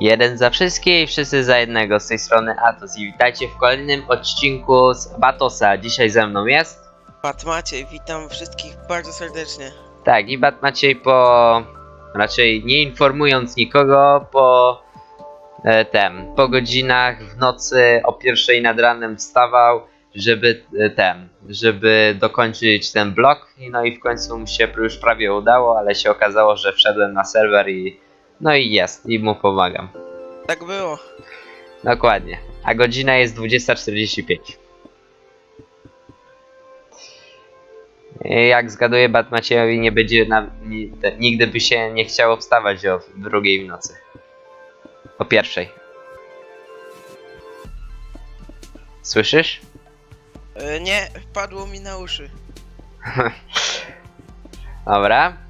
Jeden za wszystkich, wszyscy za jednego. Z tej strony Atos i witajcie w kolejnym odcinku z Batosa. Dzisiaj ze mną jest. Pat Maciej, witam wszystkich bardzo serdecznie. Tak, i Bat Maciej po... raczej nie informując nikogo, po e, tem, po godzinach w nocy o pierwszej nad ranem wstawał, żeby e, tem, żeby dokończyć ten blok. I No i w końcu mu się już prawie udało, ale się okazało, że wszedłem na serwer i no i jest, i mu pomagam. Tak było. Dokładnie. A godzina jest 20.45. I Jak zgaduję, Batmaciejowi nie będzie na, nigdy by się nie chciało wstawać o drugiej w nocy. O pierwszej. Słyszysz? E, nie, wpadło mi na uszy. Dobra.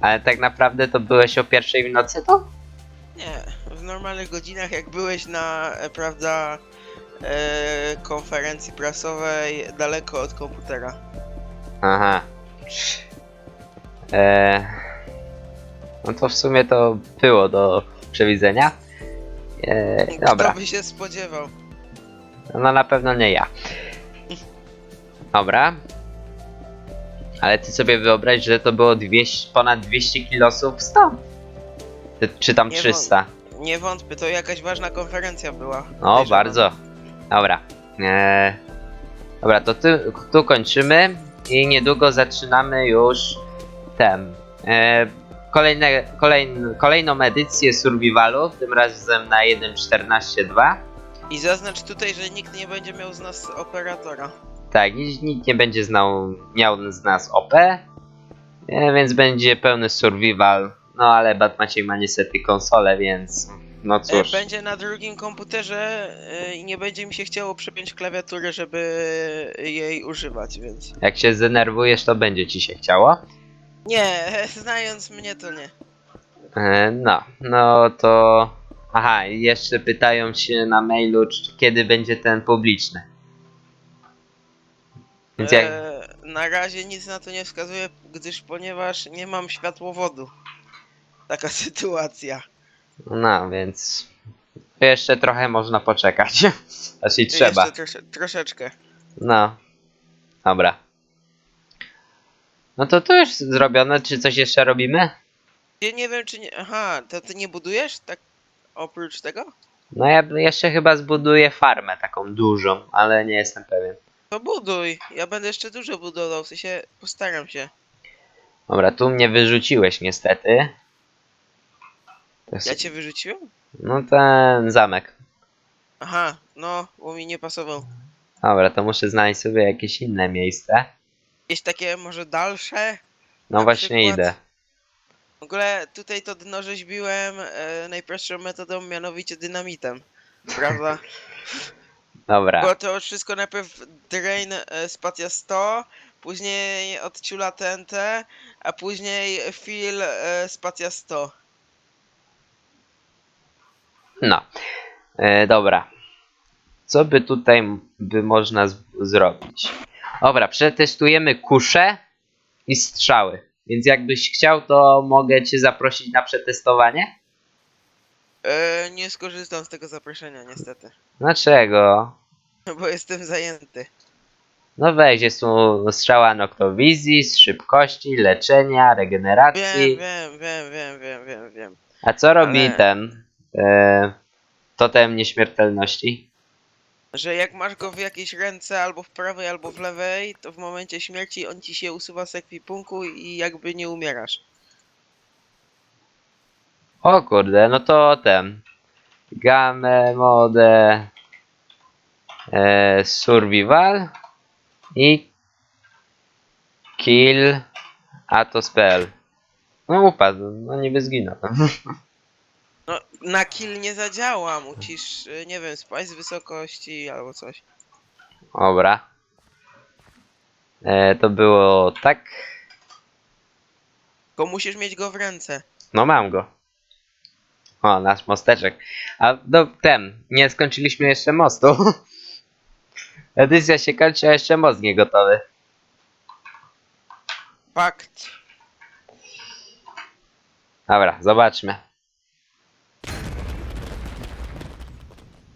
Ale tak naprawdę to byłeś o pierwszej w nocy, to? Nie, w normalnych godzinach jak byłeś na, e, prawda, e, konferencji prasowej daleko od komputera. Aha. Eee, no to w sumie to było do przewidzenia. Eee, dobra. Kto by się spodziewał? No na pewno nie ja. Dobra. Ale ty sobie wyobraź, że to było 200, ponad 200 kilosów stąd. Ty- Czy tam Nie 300? Nie wątpię, to jakaś ważna konferencja była. O, Podejrzewam. bardzo. Dobra. Eee, dobra, to tu, tu kończymy i niedługo zaczynamy już ten. E, kolejne, kolejn, kolejną edycję Survivalu, tym razem na 1.14.2. I zaznacz tutaj, że nikt nie będzie miał z nas operatora. Tak, nikt nie będzie znał, miał z nas OP, e, więc będzie pełny survival. No ale Batmaciej ma niestety konsolę, więc no E, cóż. będzie na drugim komputerze e, i nie będzie mi się chciało przepiąć klawiatury, żeby jej używać, więc... Jak się zdenerwujesz, to będzie ci się chciało. Nie, znając mnie to nie. No, no to. Aha, jeszcze pytają się na mailu, czy, kiedy będzie ten publiczny. Więc jak. E, na razie nic na to nie wskazuje, gdyż ponieważ nie mam światłowodu. Taka sytuacja. No, więc. Jeszcze trochę można poczekać. Znaczy trzeba. Jeszcze trosze, troszeczkę. No. Dobra. No to to już zrobione, czy coś jeszcze robimy? Ja nie wiem czy nie... Aha, to ty nie budujesz? Tak oprócz tego? No ja jeszcze chyba zbuduję farmę taką dużą, ale nie jestem pewien. To buduj. Ja będę jeszcze dużo budował, w sensie postaram się. Dobra, tu mnie wyrzuciłeś niestety. To jest, Ja cię wyrzuciłem? No ten zamek. Aha, no, bo mi nie pasował. Dobra, to muszę znaleźć sobie jakieś inne miejsce. Jakieś takie może dalsze? No Na właśnie przykład? idę. W ogóle tutaj to dno rzeźbiłem e, najprostszą metodą, mianowicie dynamitem. Prawda? Dobra. Było to wszystko najpierw drain e, spacja 100, później odciula TNT, a później fill e, spacja 100. No. E, dobra. Co by tutaj m- by można z- zrobić? Dobra, przetestujemy kusze i strzały. Więc jakbyś chciał, to mogę cię zaprosić na przetestowanie? E, nie skorzystam z tego zaproszenia niestety, Dlaczego? bo jestem zajęty. No weź, jest tu strzała noktowizji, z szybkości, leczenia, Wiem, regeneracji. wiem, wiem, wiem, wiem, wiem, wiem. A co robi Ale- ten e, totem nieśmiertelności? Że jak masz go w jakiejś ręce, albo w prawej, albo w lewej, to w momencie śmierci on ci się usuwa z ekwipunku i jakby nie umierasz. O kurde, no to ten. Game mode e, survival i kill atos.pl. No upadł, no niby zginął. No, na kill nie zadziała, musisz, y, nie wiem, spaść z wysokości albo coś. Dobra. E, to było tak. Tylko musisz mieć go w ręce. No mam go. O, nasz mosteczek. A do ten, nie skończyliśmy jeszcze mostu. Edycja się kończy, a jeszcze most nie gotowy. Fakt. Dobra, zobaczmy.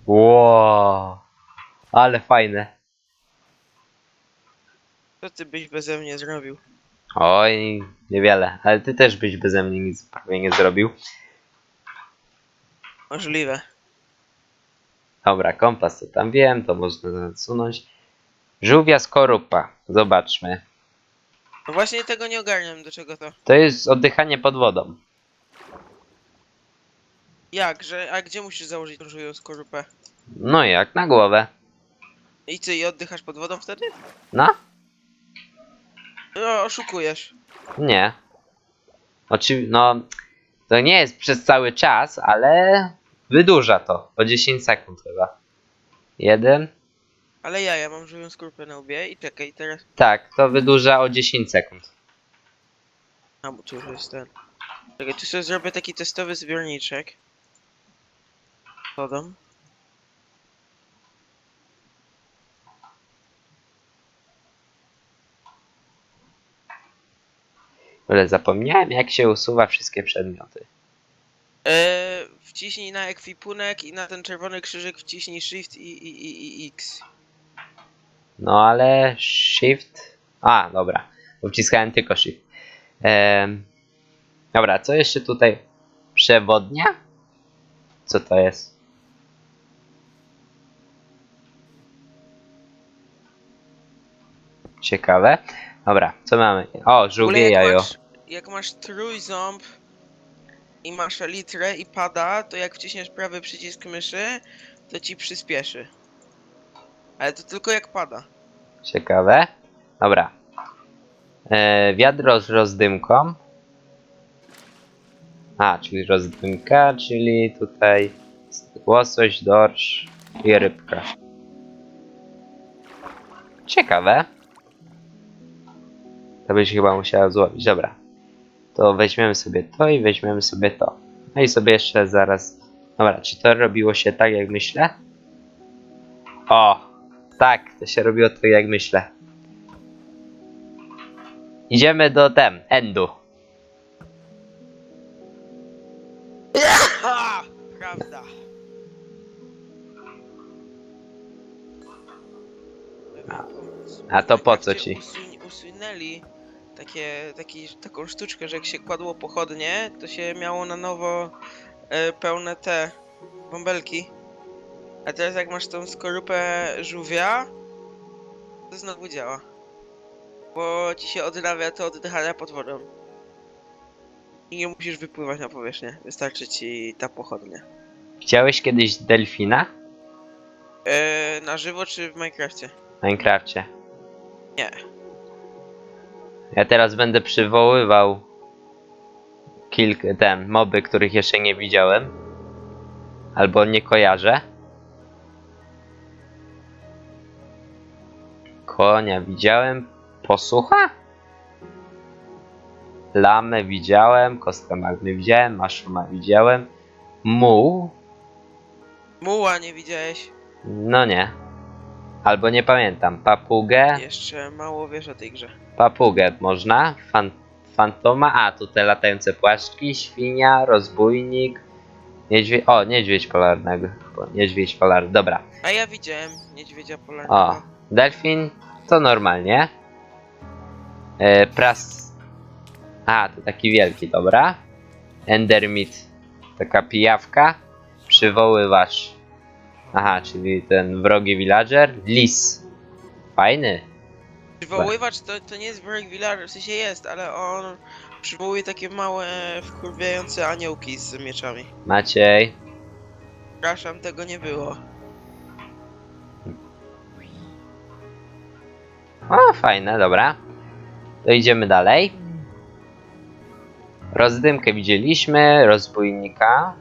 Wow. Ale fajne. Co ty byś beze mnie zrobił? Oj, niewiele. Ale ty też byś beze mnie nic prawie nie zrobił. Możliwe. Dobra, kompas to tam wiem, to można zasunąć. Żółwia skorupa. Zobaczmy. No właśnie tego nie ogarniam, do czego to. To jest oddychanie pod wodą. Jak, że, a gdzie musisz założyć tą żółwią skorupę? No jak, na głowę. I co, i oddychasz pod wodą wtedy? No? No, oszukujesz. Nie. Oczywiście, no, to nie jest przez cały czas, ale wydłuża to. O 10 sekund chyba. Jeden. Ale ja, ja mam żółwią skorupę na łbie i czekaj, teraz... Tak, to wydłuża o 10 sekund. A, bo tu już jest ten. Czekaj, tu sobie zrobię taki testowy zbiorniczek. Wodą. Ale zapomniałem jak się usuwa wszystkie przedmioty. Eee, wciśnij na ekwipunek i na ten czerwony krzyżyk wciśnij Shift i, i, i, i X. No ale shift. A, dobra. Bo wciskałem tylko shift. Em, dobra, co jeszcze tutaj? Przewodnia? Co to jest? Ciekawe. Dobra, co mamy? O, żółwie jak jajo. Masz, jak masz trójząb i masz litrę i pada, to jak wciśniesz prawy przycisk myszy, to ci przyspieszy. Ale to tylko jak pada. Ciekawe. Dobra. E, wiadro z rozdymką. A, czyli rozdymka, czyli tutaj łosoś, dorsz i rybka. Ciekawe. To byś chyba musiała złowić. Dobra. To weźmiemy sobie to i weźmiemy sobie to. No i sobie jeszcze zaraz... Dobra, czy to robiło się tak jak myślę? O! Tak, to się robiło tak jak myślę. Idziemy do tem, endu. Ha! Prawda. A to po co ci? Usunęli takie, taki, taką sztuczkę, że jak się kładło pochodnie, to się miało na nowo e, pełne te bąbelki. A teraz jak masz tą skorupę żółwia, to znowu działa. Bo ci się odnawia to oddychania pod wodą. I nie musisz wypływać na powierzchnię. Wystarczy ci ta pochodnia. Widziałeś kiedyś delfina E, na żywo czy w Minecrafcie? w Minecrafcie? Nie. Ja teraz będę przywoływał kilka ten moby, których jeszcze nie widziałem. Albo nie kojarzę. Konia widziałem. Posłucha? Lamę widziałem, kostkę magmy widziałem, maszuma widziałem. Muł? Muła nie widziałeś. No nie. Albo nie pamiętam. Papugę? Jeszcze mało wiesz o tej grze. Papugę można. Fan, fantoma. A, tu te latające płaszczki. Świnia, rozbójnik. Niedźwiedź. O, niedźwiedź polarnego. Niedźwiedź polarny. Dobra. A ja widziałem niedźwiedzia polarnego. O, delfin to normalnie. E, pras. A, to taki wielki, dobra. Endermit. Taka pijawka. Przywoływacz. Aha, czyli ten wrogi villager. Lis. Fajny. Przywoływacz to, to nie jest Break Village, w sensie jest, ale on przywołuje takie małe, wkurwiające aniołki z mieczami. Maciej. Przepraszam, tego nie było. O, fajne, dobra. To idziemy dalej. Rozdymkę widzieliśmy, rozbójnika.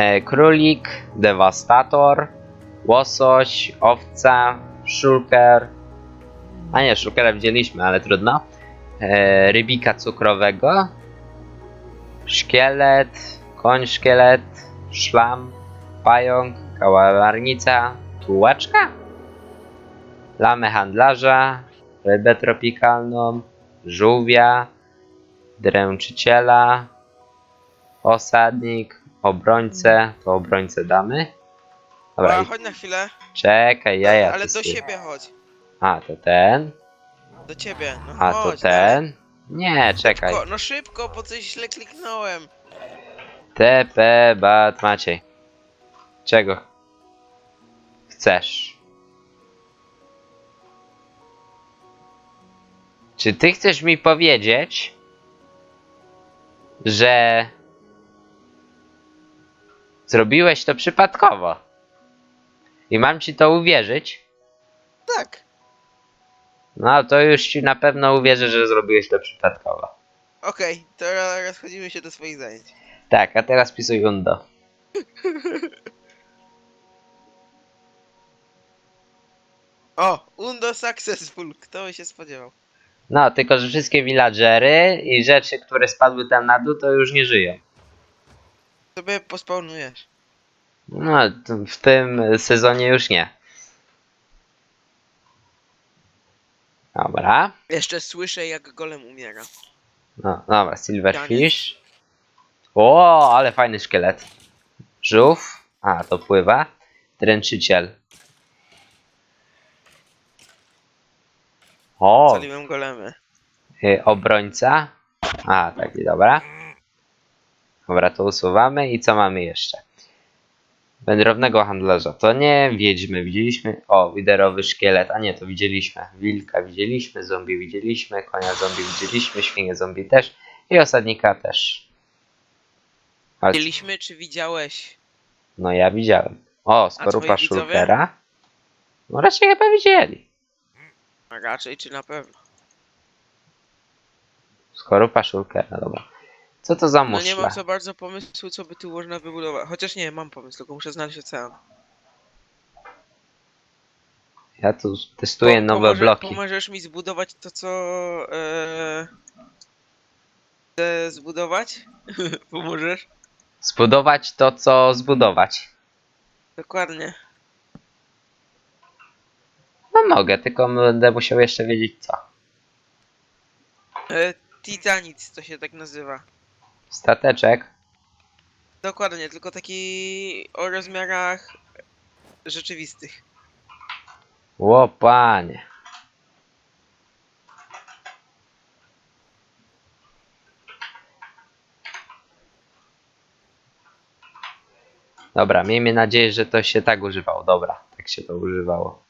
E, królik, dewastator, łosoś, owca, szulker. A nie, szulkera widzieliśmy, ale trudno. E, rybika cukrowego, szkielet, koń szkielet, szlam, pająk, kałamarnica, tułaczka lamę handlarza, rybę tropikalną, żółwia, dręczyciela, osadnik, obrońcę, to obrońcę damy. Dobra, A, i chodź na chwilę. czekaj, ja ja ale do siebie chodź. A, to ten, Do ciebie. No a to chodź, dalej. ten. Nie, czekaj. No szybko, bo coś źle kliknąłem. TP Bat Maciej. Czego chcesz? Czy ty chcesz mi powiedzieć, że zrobiłeś to przypadkowo? I mam ci to uwierzyć? Tak. No to już ci na pewno uwierzę, że zrobiłeś to przypadkowo. Okej, teraz rozchodzimy się do swoich zajęć. Tak, a teraz pisuj Undo. O, Undo Successful. Kto by się spodziewał? No, tylko że wszystkie villagery i rzeczy, które spadły tam na dół, to już nie żyją. Sobie pospawnujesz. No, t- w tym sezonie już nie. Dobra. Jeszcze słyszę jak golem umiera. No, dobra, Silverfish. O, ale fajny szkielet. Żółw. A, to pływa. Dręczyciel. O, Zaliłem golemy. y, obrońca. A, taki, dobra. Dobra, to usuwamy. I co mamy jeszcze? Wędrownego handlarza. To nie wiedźmy. Widzieliśmy. O, widerowy szkielet. A nie, to widzieliśmy. Wilka widzieliśmy. Zombie widzieliśmy. Konia zombie widzieliśmy. Świnię zombie też. I osadnika też. Ale, Widzieliśmy czy widziałeś? no ja widziałem. O, skorupa szulkera. No raczej chyba widzieli. A raczej czy na pewno? Skorupa szulkera, dobra. Co to za No nie mam za bardzo pomysłu co by tu można wybudować. Chociaż nie, mam pomysł, tylko muszę znaleźć ocean. Ja tu testuję Po- nowe pomoże- bloki. Pomożesz mi zbudować to co... E... Chcę zbudować? Pomożesz? Zbudować to, co zbudować. Dokładnie. No mogę, tylko będę musiał jeszcze wiedzieć co. E, Titanic to się tak nazywa. Stateczek. Dokładnie, tylko taki o rozmiarach rzeczywistych. Ło, panie. Dobra, miejmy nadzieję, że to się tak używało. Dobra, tak się to używało.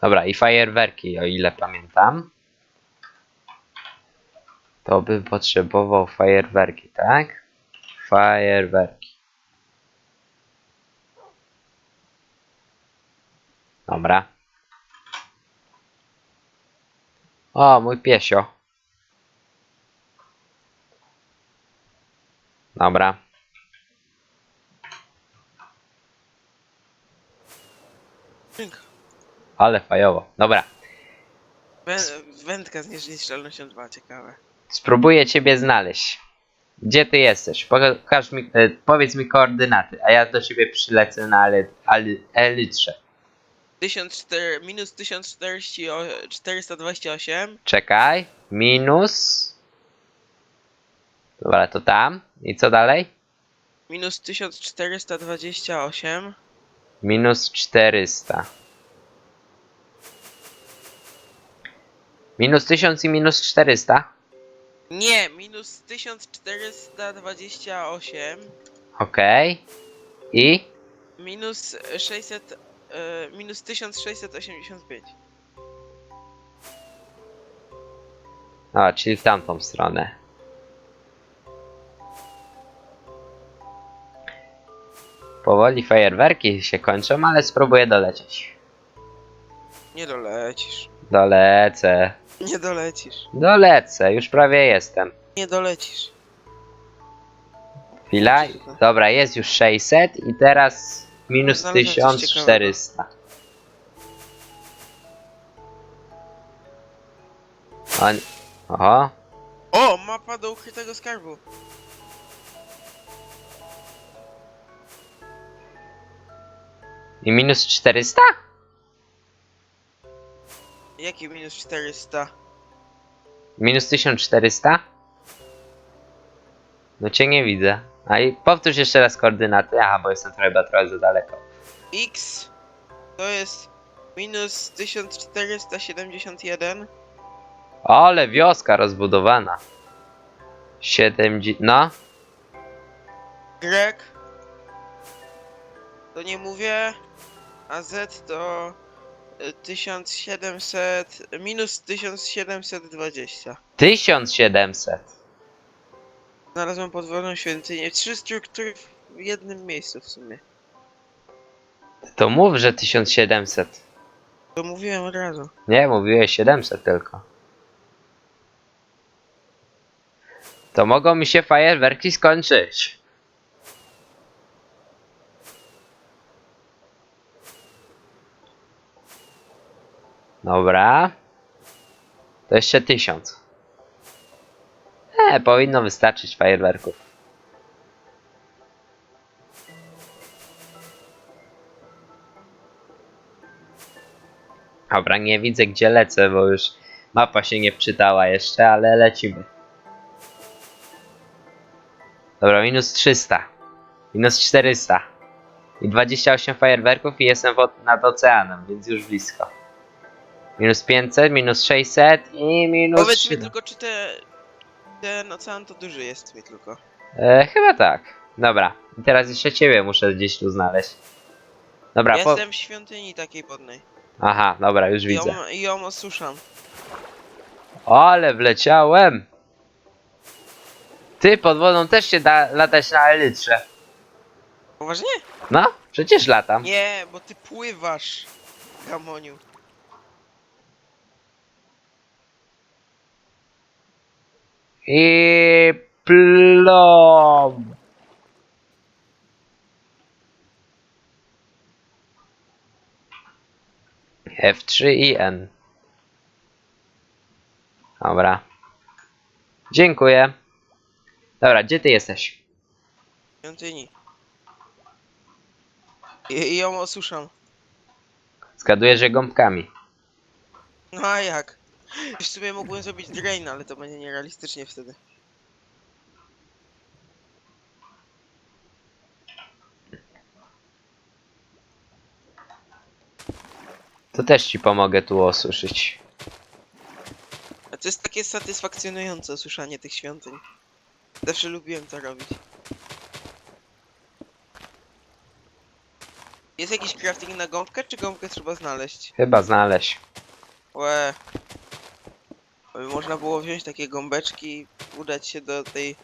Dobra, i fajerwerki, o ile pamiętam. To bym potrzebował fajerwerki, tak? Fajerwerki. Dobra. O, mój piesio. Dobra. Ale fajowo. Dobra. Wę- Wędka z niezniszczalnością 2, ciekawe. Spróbuję ciebie znaleźć. Gdzie ty jesteś? Pokaż mi, e, powiedz mi koordynaty, a ja do ciebie przylecę na ale, ale, Elytrze. 1004, minus 1428, Czekaj. Minus. Dobra, to tam. I co dalej? minus 1428, Minus 400. Minus 1000 i minus 400. nie, minus 1428, Okej. I? minus 600, e, minus 1685. A, czyli w tamtą stronę. Powoli fajerwerki się kończą, ale spróbuję dolecieć. Nie dolecisz. Dolecę. Nie dolecisz. Dolecę, już prawie jestem. Nie dolecisz. Chwila. Dobra, jest już 600 i teraz minus Znalazłem coś 1400. On... Oho, O, mapa do ukrytego skarbu. i minus 400? Jaki minus 400? Minus 1400? No cię nie widzę. A i powtórz jeszcze raz koordynaty. Aha, bo jestem trochę, chyba trochę za daleko. X to jest minus 1471. Ale wioska rozbudowana. 7 dzi- No, Y to nie mówię, a Z to 1700, minus 1720. 1700. Znalazłem podwodną świątynię. Trzy struktury w jednym miejscu w sumie. To mów, że 1700. To mówiłem od razu. Nie, mówiłeś 700 tylko. To mogą mi się fajerwerki skończyć. Dobra. To jeszcze 1000. E, powinno wystarczyć fajerwerków. Dobra, nie widzę gdzie lecę, bo już mapa się nie wczytała jeszcze, ale lecimy. Dobra, minus 300. Minus 400. I 28 fajerwerków i jestem nad oceanem, więc już blisko. Minus 500, minus 600 i minus Powiedz mi 700. tylko, czy te, ten ocean to duży jest mi tylko. E, chyba tak. Dobra, i teraz jeszcze ciebie muszę gdzieś tu znaleźć. Dobra, po... Jestem w świątyni takiej podnej. Aha, dobra, już widzę. ją, I ją osuszam. Ale wleciałem! Ty, pod wodą też się da latać na elytrze. Poważnie? No, przecież latam. Nie, bo ty pływasz, Gamoniu. I plom. F3 i N. Dobra. Dziękuję. Dobra, gdzie ty jesteś? Świątyni. I, I ją osuszam. Zgaduję, że gąbkami. No a jak? W sumie mógłbym zrobić drain, ale to będzie nierealistycznie wtedy. To też ci pomogę tu osuszyć. A to jest takie satysfakcjonujące osuszanie tych świątyń. Zawsze lubiłem to robić. Jest jakiś crafting na gąbkę, czy gąbkę trzeba znaleźć? Chyba znaleźć. Łe. Aby Można było wziąć takie gąbeczki, udać się do tej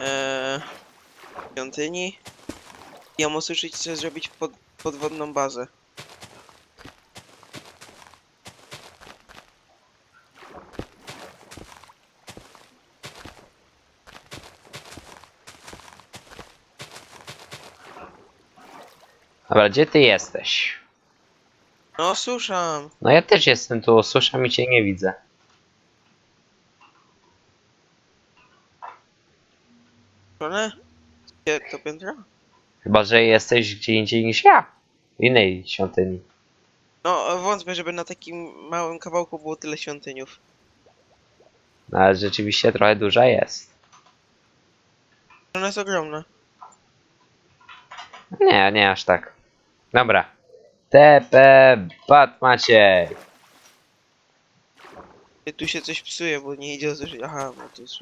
e, świątyni i ją osuszyć, czy zrobić pod, podwodną bazę. Dobra, gdzie ty jesteś? No osuszam! No ja też jestem tu, osuszam i cię nie widzę. To piętro? Chyba, że jesteś gdzie indziej niż ja. W innej świątyni. No wątpię, żeby na takim małym kawałku było tyle świątyniów. No, ale rzeczywiście trochę duża jest. Ona jest ogromna. Nie, nie aż tak. Dobra. TP Bat Maciej. Tu się coś psuje, bo nie idzie osuszyć. Aha, no to jest...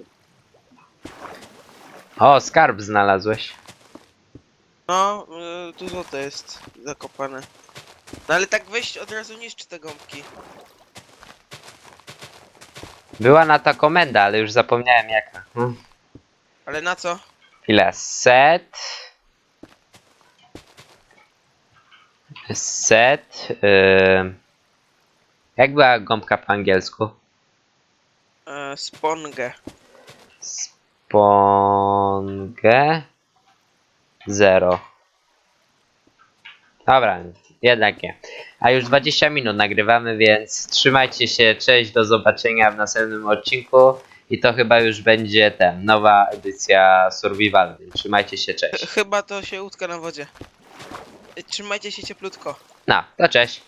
O, skarb znalazłeś. No, y, tu złoto jest zakopane. No ale tak weź od razu niszcz te gąbki. Była na to komenda, ale już zapomniałem jaka. Hmm. Ale na co? Chwilę. Set. Set. Yy... Jak była gąbka po angielsku? E, spongę. Spongę. Zero. Dobra, jednak nie. A już 20 minut nagrywamy, więc trzymajcie się, cześć, do zobaczenia w następnym odcinku. I to chyba już będzie ten, nowa edycja Survival, więc trzymajcie się, cześć. Chyba to się utka na wodzie. Trzymajcie się cieplutko. No, to cześć.